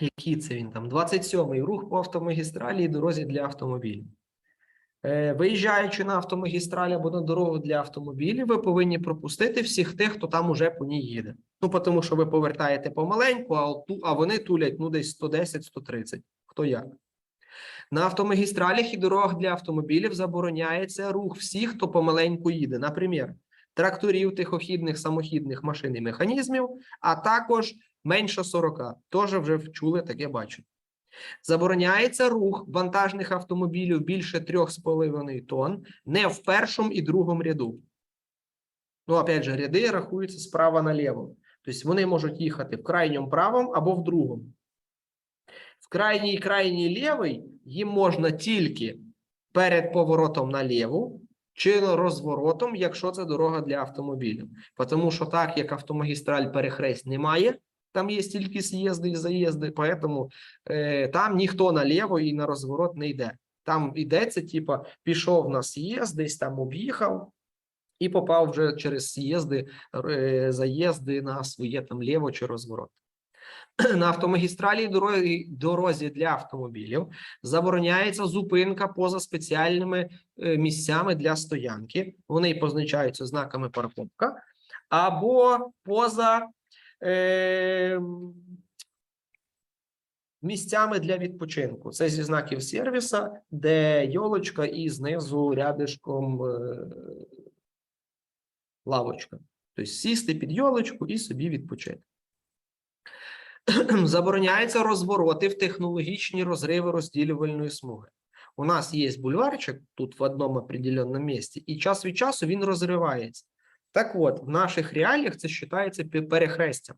Який це він там? 27-й рух по автомагістралі і дорозі для автомобілів. Е, Виїжджаючи на автомагістралі або на дорогу для автомобілів, ви повинні пропустити всіх тих, хто там уже по ній їде. Ну, тому що ви повертаєте помаленьку, а, ту- а вони тулять ну, десь 110-130. Хто як. На автомагістралях і дорогах для автомобілів забороняється рух всіх, хто помаленьку їде. Наприклад, тракторів, тихохідних, самохідних машин і механізмів, а також менше 40. Теж вже чули, таке бачу. Забороняється рух вантажних автомобілів більше 3,5 тонн не в першому і другому ряду. Ну, опять же, ряди рахуються справа наліво. Тобто вони можуть їхати в крайньому правому або в другому. В крайній і крайній лівий їм можна тільки перед поворотом наліво чи розворотом, якщо це дорога для автомобілів. Тому що так як автомагістраль перехрест немає, там є тільки з'їзди і заїзди, поэтому е, там ніхто наліво і на розворот не йде. Там йдеться, типа, пішов на з'їзд, десь там об'їхав і попав вже через з'їзди, е, заїзди на своє там ліво чи розворот. На автомагістралі дорозі, дорозі для автомобілів забороняється зупинка поза спеціальними е, місцями для стоянки. Вони позначаються знаками парковка, або поза е, місцями для відпочинку. Це зі знаків сервіса, де йолочка і знизу рядишком е, лавочка. Тобто сісти під йолочку і собі відпочити. Забороняється розвороти в технологічні розриви розділювальної смуги. У нас є бульварчик тут в одному определеному місці, і час від часу він розривається. Так от, в наших реаліях це вважається перехрестям.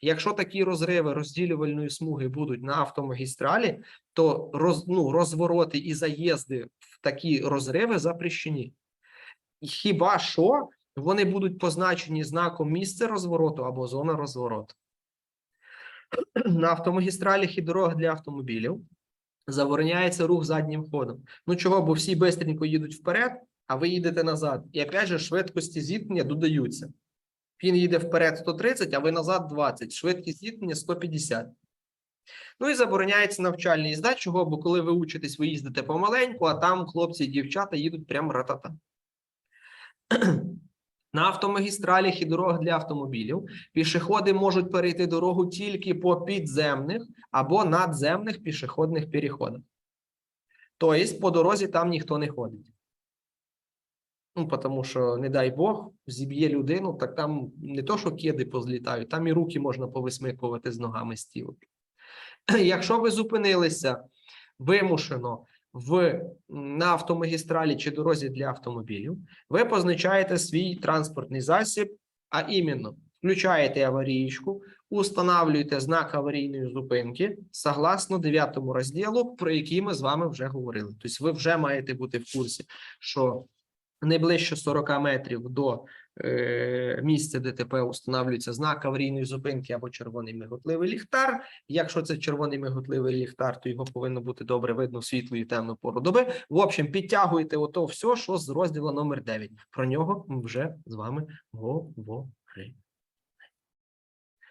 Якщо такі розриви розділювальної смуги будуть на автомагістралі, то роз, ну, розвороти і заїзди в такі розриви запрещені. Хіба що вони будуть позначені знаком місце розвороту або зона розвороту. На автомагістралях і дорогах для автомобілів забороняється рух заднім ходом. Ну чого, бо всі бистренько їдуть вперед, а ви їдете назад. І опять же, швидкості зіткнення додаються. Він їде вперед 130, а ви назад 20. Швидкість зіткнення 150. Ну і забороняється навчальний їзда, чого, бо коли ви учитесь, ви їздите помаленьку, а там хлопці і дівчата їдуть прямо ратата. На автомагістралях і дорогах для автомобілів пішоходи можуть перейти дорогу тільки по підземних або надземних пішохідних переходах. Тобто, по дорозі там ніхто не ходить. Ну, тому що, не дай Бог, зіб'є людину, так там не то, що кеди позлітають, там і руки можна повисмикувати з ногами з тіла. Якщо ви зупинилися вимушено в, на автомагістралі чи дорозі для автомобілів, ви позначаєте свій транспортний засіб, а іменно включаєте аварійку, устанавлюєте знак аварійної зупинки согласно 9 розділу, про який ми з вами вже говорили. Тобто ви вже маєте бути в курсі, що не ближче 40 метрів до е, місця ДТП установлюється знак аварійної зупинки або червоний миготливий ліхтар. Якщо це червоний миготливий ліхтар, то його повинно бути добре видно в світлу і темну пору доби. В общем, підтягуйте ото все, що з розділу номер 9. Про нього ми вже з вами говорили.